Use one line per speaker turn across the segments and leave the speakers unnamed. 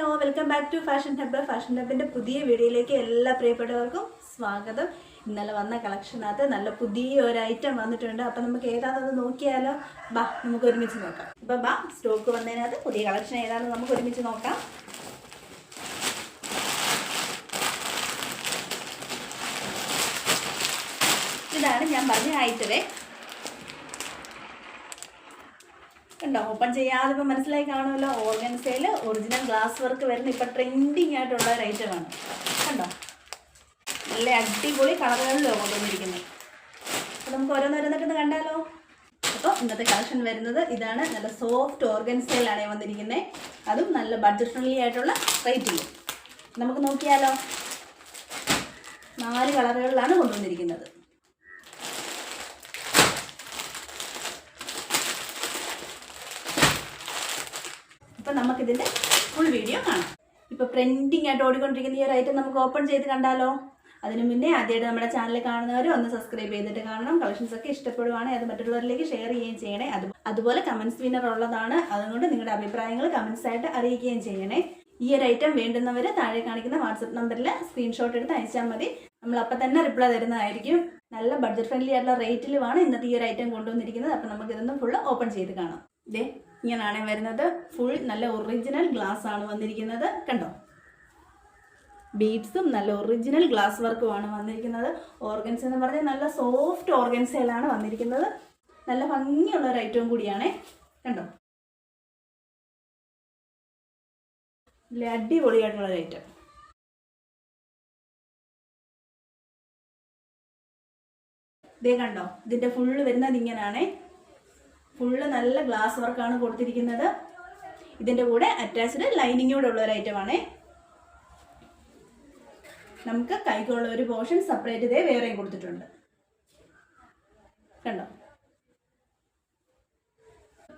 Hello welcome back to fashion hub fashion ഹബിന്റെ പുതിയ വീഡിയോയിലേക്ക് എല്ലാ പ്രിയപ്പെട്ടവർക്കും സ്വാഗതം. ഇന്നലെ വന്ന കളക്ഷനകത്ത് നല്ല പുതിയ ഒരു ഐറ്റം വന്നിട്ടുണ്ട്. അപ്പം നമുക്ക് ഏതാണെന്ന് നോക്കിയാലോ? ബാ നമുക്ക് ഒരുമിച്ച് നോക്കാം. ഇപ്പം ബാ സ്റ്റോക്ക് വന്നതിനകത്ത് പുതിയ കളക്ഷൻ ഏതാണെന്ന് നമുക്ക് ഒരുമിച്ച് നോക്കാം. ഇതാണ് ഞാൻ പറഞ്ഞ ഐറ്റമേ കണ്ടോ? ഓപ്പൺ ചെയ്യാതെ ഇപ്പം മനസ്സിലായി കാണുമല്ലോ ഓർഗൻസയിൽ ഒറിജിനൽ ഗ്ലാസ് വർക്ക് വരുന്ന ഇപ്പം ട്രെൻഡിങ് ആയിട്ടുള്ള ഒരു ഐറ്റമാണ് കണ്ടോ? നല്ല അടിപൊളി കളറുകളിലോ കൊണ്ടുവന്നിരിക്കുന്നത്. അപ്പോൾ നമുക്ക് ഓരോന്നോരോന്നൊക്കെ കണ്ടാലോ? അപ്പോൾ ഇന്നത്തെ കളക്ഷൻ വരുന്നത് ഇതാണ്. നല്ല സോഫ്റ്റ് ഓർഗൻസയിലാണ് വന്നിരിക്കുന്നത് അതും നല്ല ബഡ്ജറ്റ് ഫ്രണ്ട്ലി ആയിട്ടുള്ള റേറ്റിൽ നമുക്ക് നോക്കിയാലോ? നാല് കളറുകളിലാണ് കൊണ്ടുവന്നിരിക്കുന്നത്. ഇപ്പം നമുക്കിതിന്റെ ഫുൾ വീഡിയോ കാണാം. ഇപ്പോൾ ട്രെൻഡിങ് ആയിട്ട് ഓടിക്കൊണ്ടിരിക്കുന്ന ഈ ഒരു ഐറ്റം നമുക്ക് ഓപ്പൺ ചെയ്ത് കണ്ടാലോ? അതിനു മുന്നേ ആദ്യമായിട്ട് നമ്മുടെ ചാനൽ കാണുന്നവർ ഒന്ന് സബ്സ്ക്രൈബ് ചെയ്തിട്ട് കാണണം. കളക്ഷൻസ് ഒക്കെ ഇഷ്ടപ്പെടുവാണെങ്കിൽ അത് മറ്റുള്ളവരിലേക്ക് ഷെയർ ചെയ്യുകയും ചെയ്യണേ. അത് അതുപോലെ കമൻസ് വിന്നർ ഉള്ളതാണ്. അതുകൊണ്ട് നിങ്ങളുടെ അഭിപ്രായങ്ങൾ കമൻസ് ആയിട്ട് അറിയിക്കുകയും ചെയ്യണേ. ഈ ഒരു ഐറ്റം വേണ്ടുന്നവർ താഴെ കാണിക്കുന്ന വാട്സപ്പ് നമ്പറിൽ സ്ക്രീൻഷോട്ട് എടുത്ത് അയച്ചാൽ മതി. നമ്മൾ അപ്പം തന്നെ റിപ്ലൈ തരുന്നതായിരിക്കും. നല്ല ബഡ്ജറ്റ് ഫ്രണ്ട്ലി ആയിട്ടുള്ള റേറ്റിലുമാണ് ഇന്നത്തെ ഈ ഒരു ഐറ്റം കൊണ്ടുവന്നിരിക്കുന്നത്. അപ്പം നമുക്ക് ഇതൊന്നും ഫുള്ള് ഓപ്പൺ ചെയ്ത് കാണാം. ഇതേ ഇങ്ങനെയാണ് വരുന്നത്. ഫുൾ നല്ല ഒറിജിനൽ ഗ്ലാസ് ആണ് വന്നിരിക്കുന്നത്. കണ്ടോ? ബീഡ്സും നല്ല ഒറിജിനൽ ഗ്ലാസ് വർക്കുമാണ് വന്നിരിക്കുന്നത്. ഓർഗൻസ് എന്ന് പറഞ്ഞാൽ നല്ല സോഫ്റ്റ് ഓർഗൻസയിലാണ് വന്നിരിക്കുന്നത്. നല്ല ഭംഗിയുള്ള ഒരു ഐറ്റവും കൂടിയാണേ. കണ്ടോ? അടിപൊളിയായിട്ടുള്ള ഒരു ഐറ്റം ഇതേ കണ്ടോ? ഇതിന്റെ ഫുള്ള് വരുന്നത് ഇങ്ങനെയാണേ ഫുള്ള് നല്ല ഗ്ലാസ് വർക്കാണ് കൊടുത്തിരിക്കുന്നത്. ഇതിന്റെ കൂടെ അറ്റാച്ച്ഡ് ലൈനിങ്ങോടെ ഉള്ള ഒരു ഐറ്റമാണേ നമുക്ക് കൈക്കുള്ള ഒരു പോർഷൻ സെപ്പറേറ്റ് ഇതേ വേറെയും കൊടുത്തിട്ടുണ്ട്. കണ്ടോ?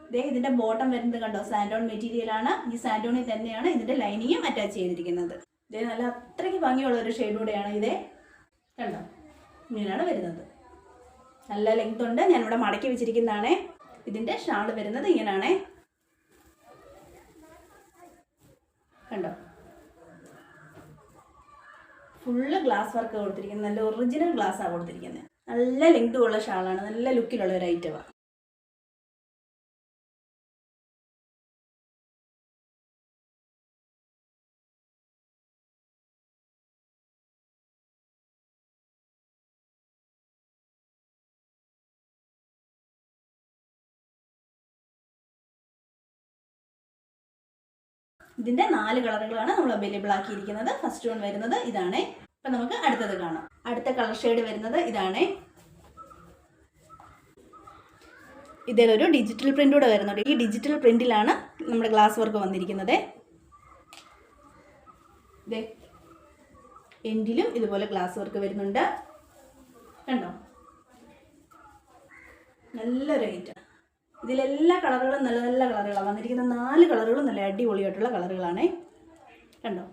ഇതേ ഇതിന്റെ ബോട്ടം വരുന്നത് കണ്ടോ? സാൻഡോൺ മെറ്റീരിയൽ ആണ്. ഈ സാൻഡോണിൽ തന്നെയാണ് ഇതിന്റെ ലൈനിങ്ങും അറ്റാച്ച് ചെയ്തിരിക്കുന്നത്. ഇതേ നല്ല അത്രയ്ക്ക് ഭംഗിയുള്ള ഒരു ഷെയ്ഡ് കൂടെയാണ് ഇതേ. കണ്ടോ? ഇങ്ങനെയാണ് വരുന്നത്. നല്ല ലെങ്ത് ഉണ്ട്. ഞാനിവിടെ മടക്കി വെച്ചിരിക്കുന്നതാണേ. ഇതിന്റെ ഷാൾ വരുന്നത് ഇങ്ങനെയാണേ കണ്ടോ? ഫുള്ള് ഗ്ലാസ് വർക്ക് കൊടുത്തിരിക്കുന്നത്. നല്ല ഒറിജിനൽ ഗ്ലാസ്സാണ് കൊടുത്തിരിക്കുന്നത്. നല്ല ലെങ്ത് ഉള്ള ഷാളാണ്. നല്ല ലുക്കിലുള്ള ഒരു ഐറ്റമാണ് ഇതിന്റെ നാല് കളറുകളാണ് നമ്മൾ അവൈലബിൾ ആക്കിയിരിക്കുന്നത്. ഫസ്റ്റ് വൺ വരുന്നത് ഇതാണ്. അപ്പൊ നമുക്ക് അടുത്തത് കാണാം. അടുത്ത കളർ ഷെയ്ഡ് വരുന്നത് ഇതാണ്. ഇതിലൊരു ഡിജിറ്റൽ പ്രിന്റൂടെ വരുന്നുണ്ട്. ഈ ഡിജിറ്റൽ പ്രിന്റിലാണ് നമ്മുടെ ഗ്ലാസ് വർക്ക് വന്നിരിക്കുന്നത്. എൻഡിലും ഇതുപോലെ ഗ്ലാസ് വർക്ക് വരുന്നുണ്ട്. കണ്ടോ? നല്ലൊരു ഐറ്റം ഇതിലെല്ലാ കളറുകളും നല്ല നല്ല കളറുകളാണ് വന്നിരിക്കുന്ന നാല് കളറുകളും നല്ല അടിപൊളിയായിട്ടുള്ള കളറുകളാണേ. കണ്ടോ?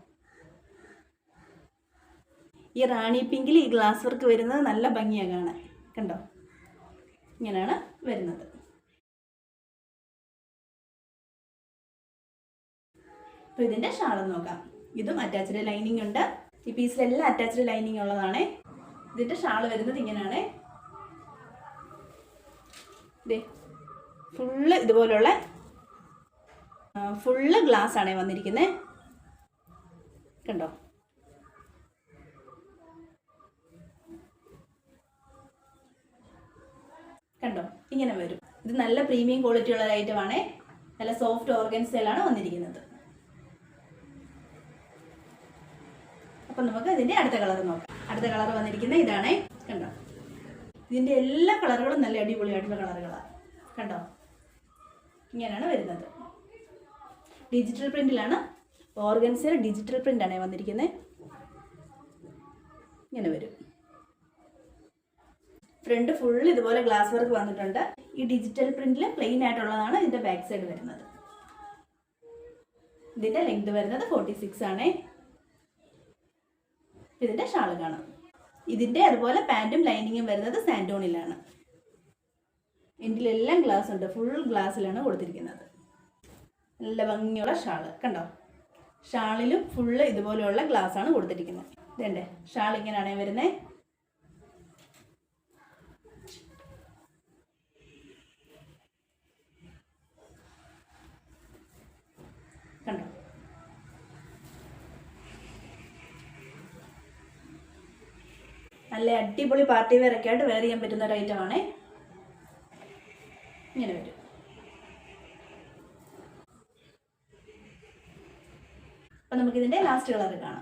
ഈ റാണി പിങ്കിൽ ഈ ഗ്ലാസ് വർക്ക് വരുന്നത് നല്ല ഭംഗിയാണ് കണ്ടോ? ഇങ്ങനെയാണ് വരുന്നത്. അപ്പോൾ ഇതിന്റെ ഷാളും നോക്കാം. ഇതും അറ്റാച്ച്ഡ് ലൈനിങ് ഉണ്ട്. ഈ പീസിലെല്ലാം അറ്റാച്ച്ഡ് ലൈനിങ് ഉള്ളതാണേ. ഇതിന്റെ ഷാൾ വരുന്നത് ഇങ്ങനെയാണേ. ദേ ഫുള്ള് ഇതുപോലുള്ള ഫുള്ള് ഗ്ലാസ് വന്നിരിക്കുന്നത് കണ്ടോ? കണ്ടോ? ഇങ്ങനെ വരും. ഇത് നല്ല പ്രീമിയം ക്വാളിറ്റി ഉള്ള ഐറ്റമാണേ നല്ല സോഫ്റ്റ് ഓർഗൻസയിലാണ് വന്നിരിക്കുന്നത്. അപ്പം നമുക്ക് ഇതിന്റെ അടുത്ത കളർ നോക്കാം. അടുത്ത കളർ വന്നിരിക്കുന്ന ഇതാണേ. കണ്ടോ? ഇതിന്റെ എല്ലാ കളറുകളും നല്ല അടിപൊളിയായിട്ടുള്ള കളറുകളാണ് കണ്ടോ? ഇങ്ങനെയാണ് വരുന്നത്. ഡിജിറ്റൽ പ്രിന്റിലാണ് ഓർഗൻസിൽ ഡിജിറ്റൽ പ്രിന്റാണ് വന്നിരിക്കുന്നത് ഇങ്ങനെ വരും. ഫ്രണ്ട് ഫുൾ ഇതുപോലെ ഗ്ലാസ് വർക്ക് വന്നിട്ടുണ്ട്. ഈ ഡിജിറ്റൽ പ്രിന്റിൽ പ്ലെയിൻ ആയിട്ടുള്ളതാണ് ഇതിന്റെ ബാക്ക് സൈഡ് വരുന്നത്. ഇതിന്റെ ലെങ്ത് വരുന്നത് ഫോർട്ടി സിക്സ് ആണേ. ഇതിന്റെ ഷാൾ കാണാം. ഇതിന്റെ അതുപോലെ പാന്റും ലൈനിങ്ങും വരുന്നത് സാൻഡോണിലാണ് എൻഡിലെല്ലാം ഗ്ലാസ് ഉണ്ട് ഫുൾ ഗ്ലാസ്സിലാണ് കൊടുത്തിരിക്കുന്നത്. നല്ല ഭംഗിയുള്ള ഷാൾ. കണ്ടോ? ഷാളിലും ഫുള്ള് ഇതുപോലെയുള്ള ഗ്ലാസ് ആണ് കൊടുത്തിരിക്കുന്നത്. ഇതേണ്ടേ? ഷാൾ ഇങ്ങനെയാണേ വരുന്നത് കണ്ടോ? നല്ല അടിപൊളി പാർട്ടി വെയർ ഒക്കെ ചെയ്യാൻ പറ്റുന്ന ഒരു ഐറ്റം ആണേ ഇങ്ങനെ വരും അപ്പം നമുക്കിതിന്റെ ലാസ്റ്റ് കളർ കാണാം.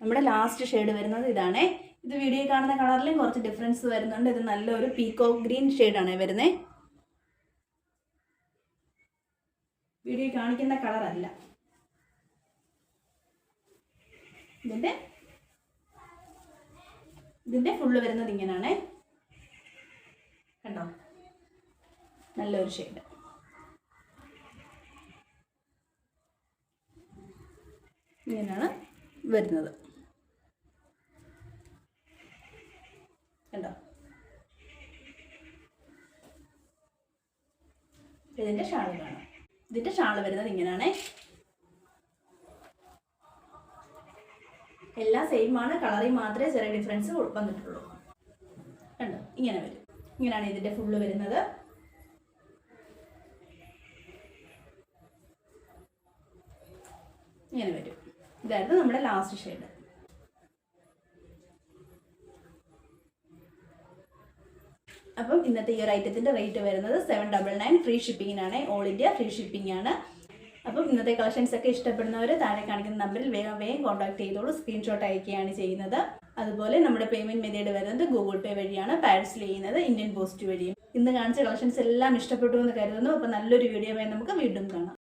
നമ്മുടെ ലാസ്റ്റ് ഷെയ്ഡ് വരുന്നത് ഇതാണേ. ഇത് വീഡിയോ കാണുന്ന കളറിലും കുറച്ച് ഡിഫറൻസ് വരുന്നുണ്ട്. ഇത് നല്ലൊരു പീക്കോ ഗ്രീൻ ഷെയ്ഡാണ് വരുന്നത് വീഡിയോ കാണിക്കുന്ന കളറല്ല ഇതിന്റെ ഇതിന്റെ ഫുള്ള് വരുന്നത് ഇങ്ങനെയാണേ കണ്ടോ? നല്ലൊരു ഷെയ്ഡ് ഇങ്ങനെയാണ് വരുന്നത്. കണ്ടോ? ഇതിന്റെ ഷാൾ കാണാം. ഇതിന്റെ ഷാൾ വരുന്നത് ഇങ്ങനെയാണേ എല്ലാം സെയിം ആണ്. കളറിൽ മാത്രമേ ചെറിയ ഡിഫറൻസ് വന്നിട്ടുള്ളൂ. കണ്ടോ? ഇങ്ങനെ വരും. ഇങ്ങനെയാണ് ഇതിന്റെ ഫുള്ള് വരുന്നത്. ഇങ്ങനെ വരും. ഇതായിരുന്നു നമ്മുടെ ലാസ്റ്റ് ഷെയ്ഡ് അപ്പം ഇന്നത്തെ ഈ ഒരു ഐറ്റത്തിന്റെ റേറ്റ് വരുന്നത് സെവൻ ഡബിൾ നയൻ ഫ്രീ ഷിപ്പിങ്ങിനാണ് ഓൾ ഇന്ത്യ ഫ്രീ ഷിപ്പിംഗ് ആണ്. അപ്പം ഇന്നത്തെ കളക്ഷൻസ് ഒക്കെ ഇഷ്ടപ്പെടുന്നവർ താഴെ കാണിക്കുന്ന നമ്പറിൽ വേഗം വേഗം കോൺടാക്ട് ചെയ്തോളൂ. സ്ക്രീൻഷോട്ട് അയക്കുകയാണ് ചെയ്യുന്നത്. അതുപോലെ നമ്മുടെ പേയ്മെന്റ് മെത്തേഡ് വരുന്നത് ഗൂഗിൾ പേ വഴിയാണ്. പാഴ്സൽ ചെയ്യുന്നത് ഇന്ത്യൻ പോസ്റ്റ് വഴിയും. ഇന്ന് കാണിച്ച കളക്ഷൻസ് എല്ലാം ഇഷ്ടപ്പെട്ടു എന്ന് കരുതുന്നു. അപ്പോൾ നല്ലൊരു വീഡിയോ നമുക്ക് വീണ്ടും കാണാം.